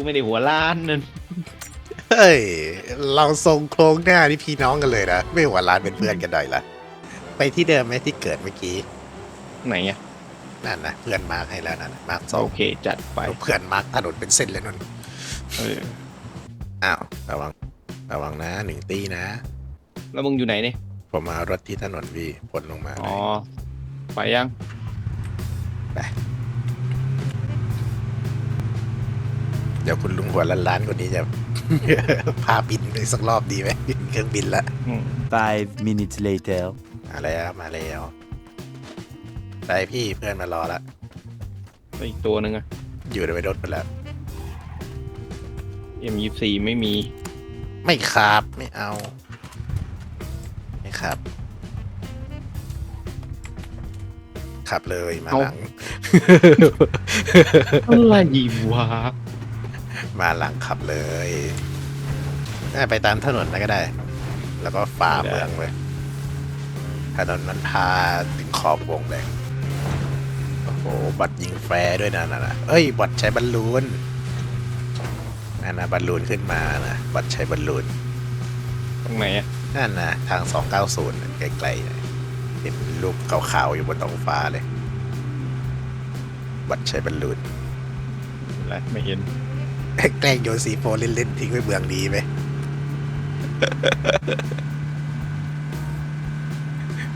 กูไม่ได้หัวล้านนั่นเฮ้ย เราทรงโครงหน้านี่พี่น้องกันเลยนะ ไม่หัวร้านเป็นเพื่อนกันหน่อยละไปที่เดิมไหมที่เกิดเมื่อกี้ ไหนอะนั่นนะเพื่อนมาร์คให้แล้วนั่นนะมาร์คสองโอเคจัดไป เพื่อนมาร์คถนนเป็นเส้นเลยนั่นเอออ้าวระวังระวังนะหนึ่งตีนะ แล้วมึงอยู่ไหนเนี่ย ผมมารถที่ถนนวีผลลงมาอ๋อ ไปยัง เดี๋ยวคุณลุงหัวล้านล้านๆคนนี้จะ พาบินไปสักรอบดีไหมบินเครื่องบินละอืม Five minutes later. มาแล้วมาแล้วไปพี่เพื่อนมารอละ แล้วอีกตัวหนึ่งอะอยู่ในรถไปแล้ว M24 ไม่มีไม่ครับไม่เอา ไม่ครับ ขับเลยมาเอาหลัง อะไรวะ มาหลังขับเลยน่าไปตามถนนนะก็ได้ แล้วก็ฝ่าเมืองไปถนนมันพาถึงขอบวงเลยโอ้โหบอดยิงแฟร์ด้วยนะนั่นนะเอ้ยบอดใช้บอลลูนนั่นนะบอลลูนขึ้นมานะบอดใช้บอลลูนตรงไหนอะนั่นนะทาง 290นั่นไกลๆนะเห็นลูกขาวๆอยู่บนท้องฟ้าเลยบอดใช้บอลลูนอะไรไม่เห็น แกล้งโยนซีโฟเล่นๆทิ้งไว้เมืองนี้ไหม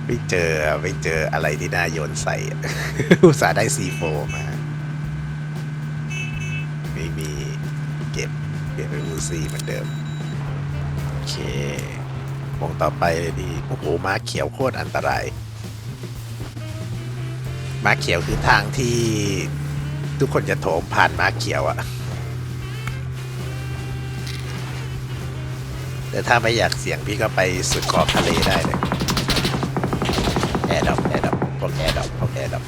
ไม่เจอไม่เจออะไรที่น่าโยนใส่อุตส่าห์ได้ซีโฟมาไม่มีเก็บเก็บไปบูซีเหมือนเดิม โอเควงต่อไปเลยดีโอ้โหม้าเขียวโคตรอันตรายม้าเขียวคือทางที่ทุกคนจะโถมผ่านม้าเขียวอะ แต่ถ้าไม่อยากเสี่ยงพี่ก็ไปสุดขอบทะเลได้เลยแอร์ดับแอร์ดับพวกแอร์ดับพวกแอร์ดับ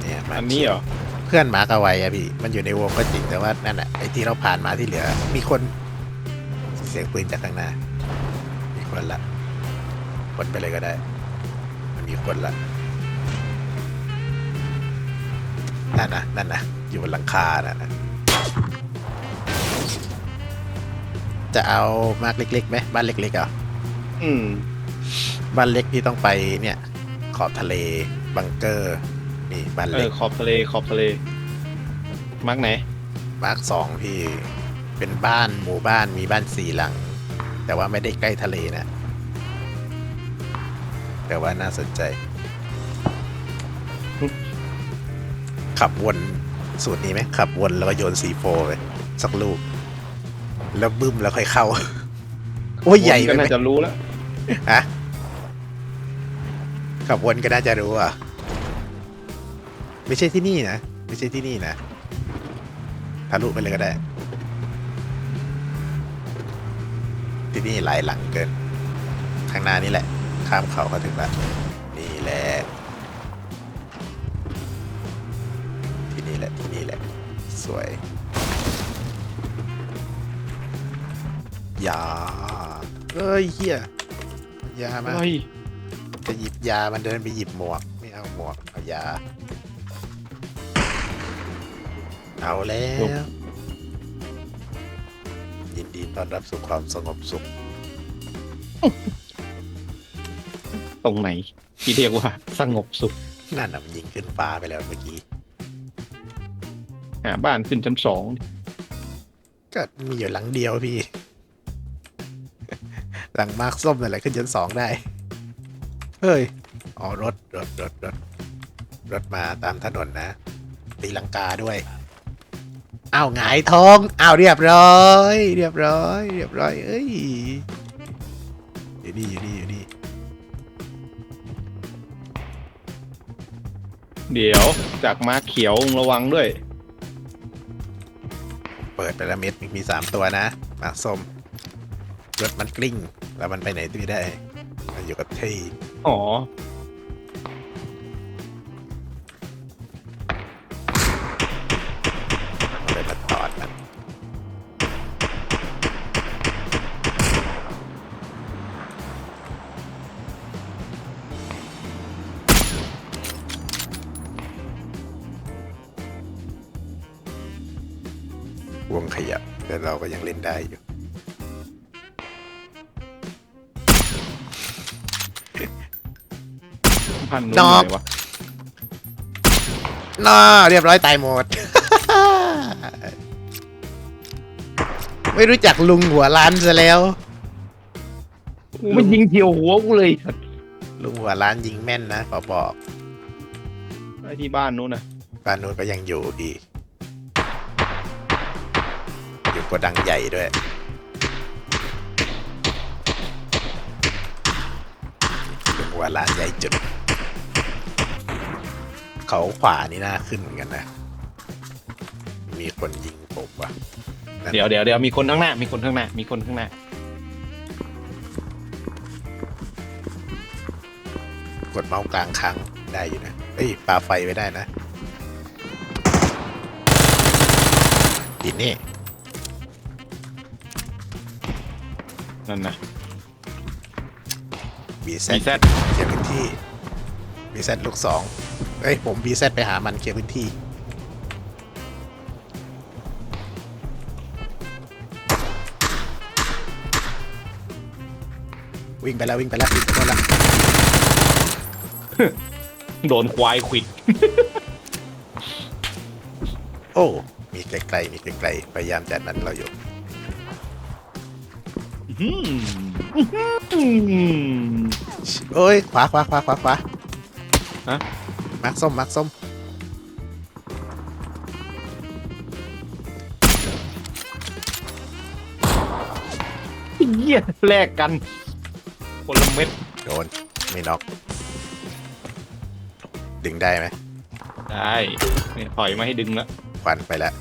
เนี่ยมาอันนี้เหรอ เพื่อนมาร์กเอาไว้อะพี่ มันอยู่ในวงก็จริงแต่ว่านั่นแหะไอ้ที่เราผ่านมาที่เหลือ มีคน เสียงปืนจากข้างหน้า มีคนละ คนไปเลยก็ได้ มันมีคนละนั่นนะนั่นนะอยู่บนหลังคานั่นนะ จะเอามาร์กเล็กๆไหมบ้านเล็กๆเหรอะอืม บ้านเล็กที่ต้องไปเนี่ย ขอบทะเลบังเกอร์นี่บ้านเอเล็อกขอบทะเลขอบทะเลมาร์กไหน มาร์กสองพี่เป็นบ้านหมู่บ้านมีบ้านสี่หลัง แต่ว่าไม่ได้ใกล้ทะเลนะ แต่ว่าน่าสนใจอืมขับวนสูตรนี้ไหมขับวนแล้วก็โยนซีโฟไปสักลูก แล้วบึ้มแล้วค่อยเข้า โอ้ยใหญ่ไปก็ไหมน่าจะรู้แล้ว ฮะขับวนก็น่าจะรู้อะ ไม่ใช่ที่นี่นะ ไม่ใช่ที่นี่นะทะลุไปเลยก็ได้ ที่นี่หลายหลังเกิน ข้างหน้านี่แหละ ข้ามเขาก็ถึงละนี่แหละ ที่นี่แหละ ที่นี่แหละ สวย ยาเอ้ยเฮียยามาเฮ้ยจะหยิบยามันเดินไปหยิบหมวก ไม่เอาหมวกเอายา เอาแล้วยินดีต้อนรับสู่ความสงบสุข ตรงไหน ที่เรียกว่าสงบสุขนั่นน่ะมันยิงขึ้นฟ้าไปแล้วเมื่อกี้หาบ้านขึ้นชั้นสองก็มีอยู่หลังเดียวพี่ หลังมาร์คส้มนั่นแหละขึ้นชั้นสองได้ เฮ้ย อ๋อรถรถรถรถรถมาตามถนนนะ ตีลังกาด้วยอ้าวหงายท้องอ้าวเรียบร้อย เรียบร้อย เรียบร้อย เอ้ยอยู่นี่อยู่นี่อยู่นี่เดี๋ยวจากมาร์กเขียวระวังด้วย เปิดไปแล้วเม็ดมีสามตัวนะหมากส้มรถมันกลิ้ง แล้วมันไปไหนไม่ได้มันอยู่กับที่อ๋อ มันเลยมาตอดมันวงขยับแต่เราก็ยังเล่นได้อยู่ พันนู้นดอก ไหนวะน่าเรียบร้อยตายหมด ไม่รู้จักลุงหัวล้านซะแล้วมันยิงเฉียวหัวกูเลยลุงหัวล้านยิงแม่นนะขอบอกไอ้ที่บ้านนู้นนะบ้านนู้นก็ยังอยู่ดีอยู่โกดังใหญ่ด้วย ลุงหัวล้านใหญ่จุด เขาขวานี่น่าขึ้นเหมือนกันนะ มีคนยิงผมว่ะเดี๋ยวเดี๋ยวเดี๋ยวมีคนข้างหน้า มีคนข้างหน้า มีคนข้างหน้า กดเมาส์กลางครั้งได้อยู่นะเอ้ยปาไฟไว้ได้นะดินนี่ นั่นนะ บีแซมีแซดเคลียร์พื้นที่บีแซลูกสอง เอ้ย ผมบีแซไปหามันเคลียร์พื้นที่ วิ่งไปแล้ววิ่งไปแล้ววิ่งไปแล้ว โดนควายขวิด โอ้ มีไกลๆมีไกลๆพยายามจะนั้นเราอยู่ อื้อหือโอ้ย ขวาขวาขวาขวาขวาฮะ มาร์คส้มมาร์คส้มเหี้ยแลกกันคนละเม็ดโดนไม่น็อกดึงได้ไหมได้เนี่ยถอยมาให้ดึงแล้วควันไปแล้ว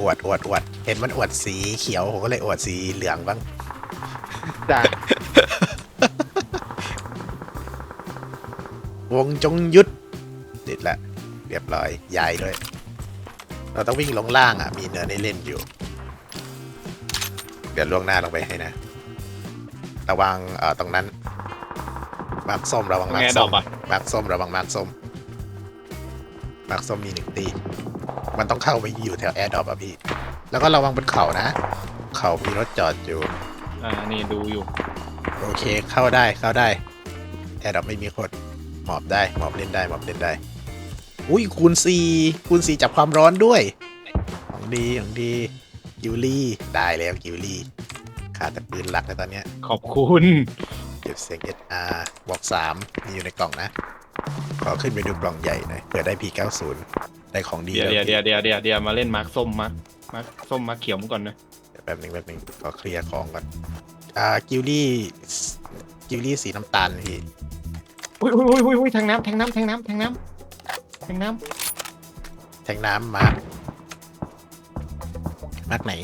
อวดอวดอวดเห็นมันอวดสีเขียวผมก็เลยอวดสีเหลืองบ้างจ้า วงจงยุดติดละเรียบร้อยย้ายด้วย เราต้องวิ่งลงล่างอะ มีเนินให้เล่นอยู่ เดี๋ยวล่วงหน้าลงไปให้นะ ระวังเอ่อตรงนั้นมาร์คส้มระวังมาไงร์คดส้อมกอะมาร์คส้มระวังมาร์คส้มมาร์คส้มมีหนึ่งตี มันต้องเข้าไปอยู่แถวแอร์ดรอปอะพี่ แล้วก็ระวังบนเขานะ เขามีรถจอดอยู่ อ่า นี่ดูอยู่ โอเคเข้าได้เข้าได้ แอร์ดรอปไม่มีคน หมอบได้หมอบเล่นได้หมอบเล่นได้ อุ้ยคูณสี่คูณสี่จับความร้อนด้วย ของดีของดีกิวลี่ได้แล้วกิวลี่ขาดแต่ปืนหลักแล้วตอนเนี้ยขอบคุณเก็บเสียง SR บอกสามมีอยู่ในกล่องนะ ขอขึ้นไปดูกล่องใหญ่หน่อยเผื่อได้ P90 ได้ของดีเดี๋ยวแล้เดี๋ยวเดี๋ยวเดี๋ยวเดี๋ยวเดี๋ยวมาเล่นมาร์คส้มมาร์คมาร์คส้มมาร์คเขียวมาก่อนนะแป๊บหนึงแป๊บหนึงขอเคลียร์ของก่อนอ่ากิวลี่กิวลี่สีน้ำตาลพี่ อุ้ยอุ้ยอุ้ยอุ้ยอุ้ยทางน้ำทางน้ำทางน้ำทางน้ำทางน้แทงน้ำมาร์คมาร์คไหน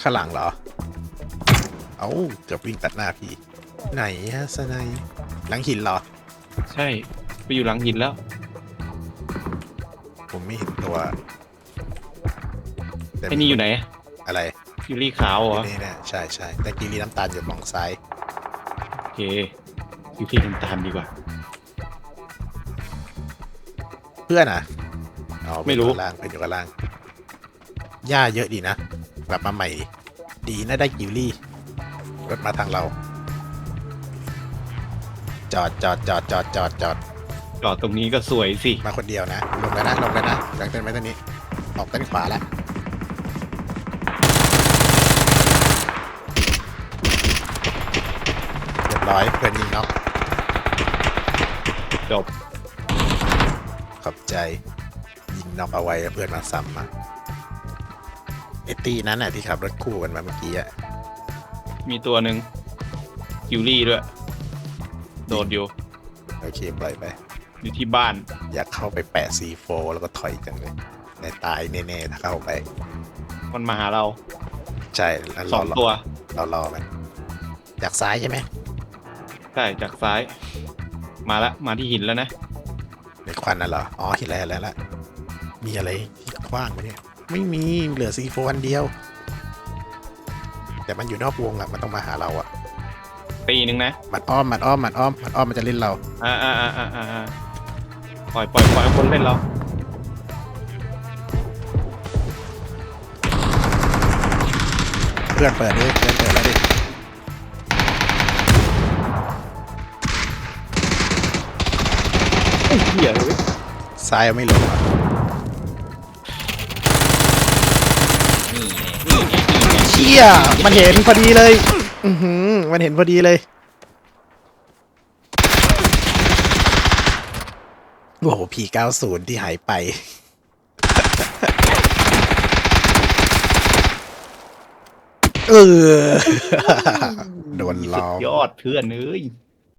ข้างหลังเหรอ เอาเกือบวิ่งตัดหน้าพี่ ไหนฮะสไนยหลังหินเหรอำใช่ ไปอยู่หลังหินแล้ว ผมไม่เห็นตัวแต่ไอ้นี่อยู่ไหนอะไรยูรี่ขาวเหรอ นี่เนี่ยใช่ใช่แต่กิวลี่น้ำตาลอยู่ฝั่งซ้าย โอเค ยูรี่น้ำตาลดีกว่า เพื่อนอะอ๋อไม่รู้อยู่ข้างล่างเพื่อนอยู่ข้างล่างหญ้าเยอะดีนะกลับมาใหม่ ดีนะได้กิวลี่รถมาทางเรา จอดจอดจอดจอดจอดจอดจอดตรงนี้ก็สวยสิ มาคนเดียวนะลงแล้วนะลงแล้วนะหลังเต้นไม้ต้นนี้ออกต้นขวาแล้วเรียบร้อยเพื่อนยิงน็อก จบขอบใจยิงน็อกเอาไว้แล้วเพื่อนมาซ้ำมาไอตีนั้นน่ะที่ขับรถคู่กันมาเมื่อกี้อะมีตัวหนึ่งยูรี่ด้วย โดดอยู่โอเคปล่อยไป อยู่ที่บ้าน อยากเข้าไปแปะ C4 แล้วก็ถอยจังเลยแต่ตายแน่ๆถ้าเข้าไป มันมาหาเรา ใช่แล้วสรอองรอตัว เรารอมันจากซ้ายใช่ไหมใช่จากซ้าย มาละมาที่หินแล้วนะในควันน่ะเหรอ อ๋อหินแล้วแล้วละมีอะไรกว้างไหมเนี่ย ไม่มีเหลือซีโฟอันเดียว แต่มันอยู่นอกวงอะมันต้องมาหาเราอะตีหนึ่งนะ มัดอ้อมมัดอ้อมมัดอ้อมมัดอ้อมมันจะเล่นเรา อ่าอ่าอ่าอ่าอ่าปล่อยปล่อยปล่อยคนเล่นเราเพื่อนเปิดด้วยเพื่อ อ้เหี้ยเว้ยซ้ายไม่ลงอะนี่ไงนี่ไงนี่ไงเชี่ยมันเห็นพอดีเลย อือหือมันเห็นพอดีเลย โอ้โห P90 ที่หายไป เออ โดนล้อม ยอดเพื่อนเอ้ย